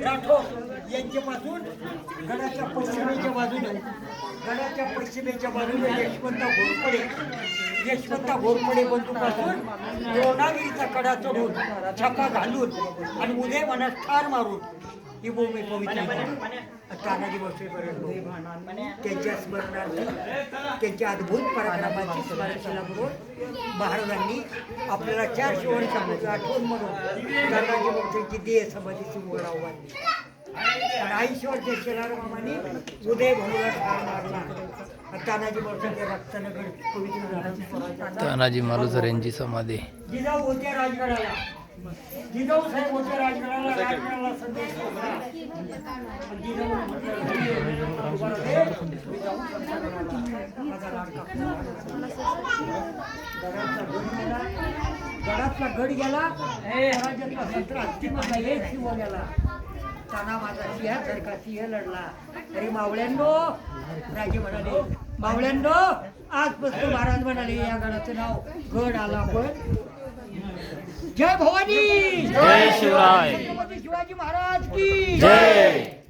राठोड यांच्यापासून गडाच्या पश्चिमेच्या बाजूने गडाच्या पश्चिमेच्या बाजूने यशवंत घोरपडे यशवंत घोरपडे बंधूपासून द्रोणागिरीचा कडा चढून छापा घालून आणि उदय मनात ठार मारून ही भूमी पवित्र तानाजी भोसलेपर्यंत त्यांच्या स्मरणार्थ त्यांच्या अद्भुत पराक्रमाची स्मरण करून महाराजांनी आपल्याला चार शिवण आठवण म्हणून तानाजी भोसलेची देह समाधीची उघडा उभारली आणि आईश्वरच्या शेलारामाने उदय भाऊला ठार मारला तानाजी भोसले रक्तानं गड पवित्र तानाजी मालुसर यांची समाधी. जिजाऊ होत्या राजगडाला जिजाऊ साहेब होत्या राजगडाला गडातला गड गेला राज्यातला सत्र एक शिव गेला ताना माझा सिंह सारखा सिंह लढला. अरे मावळ्यांनो राजे म्हणाले मावळ्यांनो आजपासून महाराज म्हणाले या गडाचं नाव गड आला पण. जय भवानी! जय शिवराय. शिवाजी महाराज की जय!